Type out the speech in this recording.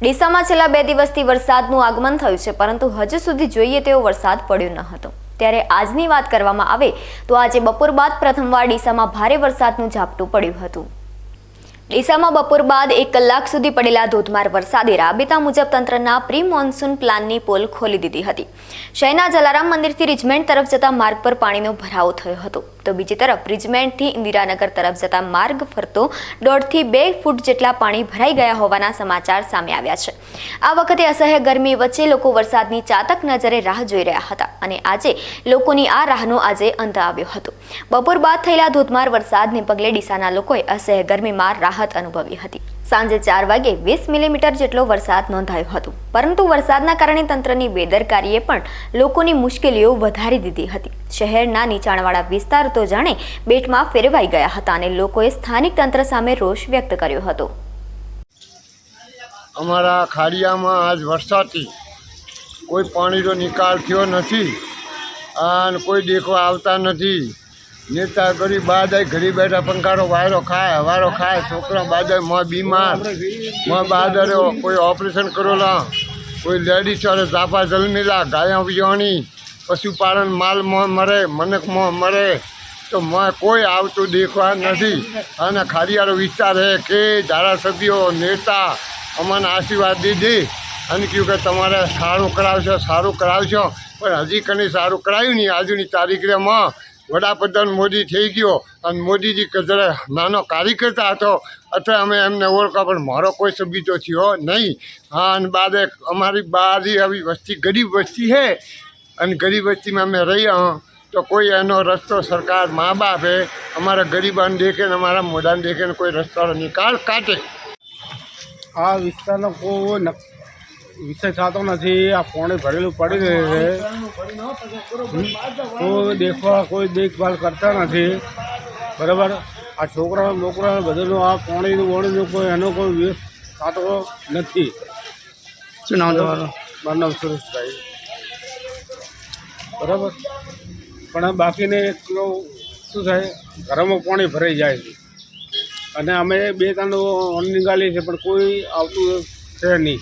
ડીસામાં છેલ્લા બે દિવસથી વરસાદનું આગમન થયું છે, પરંતુ હજુ સુધી જોઈએ તેવો વરસાદ પડ્યો ન હતો. ત્યારે આજની વાત કરવામાં આવે તો આજે બપોર બાદ પ્રથમવાર ડીસામાં ભારે વરસાદનું ઝાપટું પડ્યું હતું. ડીસામાં બપોર બાદ એક કલાક સુધી પડેલા ધોધમાર વરસાદે રાબેતા મુજબ તંત્રના પ્રી મોન્સૂન પ્લાનની પોલ ખોલી દીધી હતી. શહેરના જલારામ મંદિરથી રિજમેન્ટ તરફ જતા માર્ગ પર પાણીનો ભરાવો થયો હતો. તો બીજી તરફ રિજમેન્ટથી ઇન્દિરાનગર તરફ જતા માર્ગ ફરતો દોઢથી બે ફૂટ જેટલા પાણી ભરાઈ ગયા હોવાના સમાચાર સામે આવ્યા છે. આ વખતે અસહ્ય ગરમી વચ્ચે લોકો વરસાદની ચાતક નજરે રાહ જોઈ રહ્યા હતા અને આજે લોકોની આ રાહનો આજે અંત આવ્યો હતો. બપોર બાદ થયેલા ધોધમાર વરસાદને પગલે ડીસાના લોકોએ અસહ્ય ગરમીમાં રાહત અનુભવી હતી. સાંજે ચાર વાગે વીસ મિલીમીટર જેટલો વરસાદ નોંધાયો હતો. પરંતુ વરસાદના કારણે તંત્રની બેદરકારીએ પણ લોકોની મુશ્કેલીઓ વધારી દીધી હતી. શહેરના નીચાણવાળા વિસ્તાર તો જાણે બેટમાં ફેરવાઈ ગયા હતા અને લોકોએ સ્થાનિક તંત્ર સામે રોષ વ્યક્ત કર્યો હતો. અમારા ખાડિયામાં આજ વરસાદથી કોઈ પાણીનો નિકાલ થયો નથી. અને કોઈ દેખવા આવતા નથી. નેતા ગરીબ બાદાય ઘરે બેઠા પંખારો વાયરો ખાય હવારો ખાય, છોકરા બાદાયમાં બીમાર. માં બાદરે કોઈ ઓપરેશન કરેલા કોઈ લેડીઝ વાળે ઝાપા જલમેલા ગાયા વિયાણી. પશુપાલન માલ મોં મરે મનક મોં મરે. તો માં કોઈ આવતું દેખવા નથી. અને ખાડિયારો વિસ્તાર છે કે ધારાસભ્યો, નેતા, અમને આશીર્વાદ દીધી અને કહ્યું કે તમારે સારું કરાવશો સારું કરાવશો. પણ હજી કને સારું કરાવ્યું નહીં. આજની તારીખમાં વડાપ્રધાન મોદી થઈ ગયો અને મોદીજી કે જરા નાનો કાર્યકર્તા હતો અત્યારે અમે એમને ઓળખા પણ મારો કોઈ સબીતો થયો નહીં. હા, અને બાદ અમારી બારી આવી વસ્તી, ગરીબ વસ્તી છે, અને ગરીબ વસ્તીમાં અમે રહ્યા તો કોઈ એનો રસ્તો સરકાર મા બાપે અમારા ગરીબાને દેખે ને અમારા મોઢાને દેખે ને કોઈ રસ્તાનો નિકાલ કાઢે. આ વિસ્તારનો કોઈ વિષય થતો નથી આ પાણી ભરેલું પડી રહ્યું છે. કોઈ દેખવા કોઈ દેખભાલ કરતા નથી. બરાબર? આ છોકરા બોકરા બધાનું આ પાણીનું વણીનું કોઈ એનો કોઈ વેસ્ટ થતો નથી. શું નામ તમારું? મારું નામ સુરેશભાઈ. બરાબર? પણ બાકીને એક શું થાય? ઘરમાં પાણી ભરાઈ જાય છે. અને અમે બે ત્રણ ઓન નીકાળીએ છીએ પણ કોઈ આવતું છે નહીં.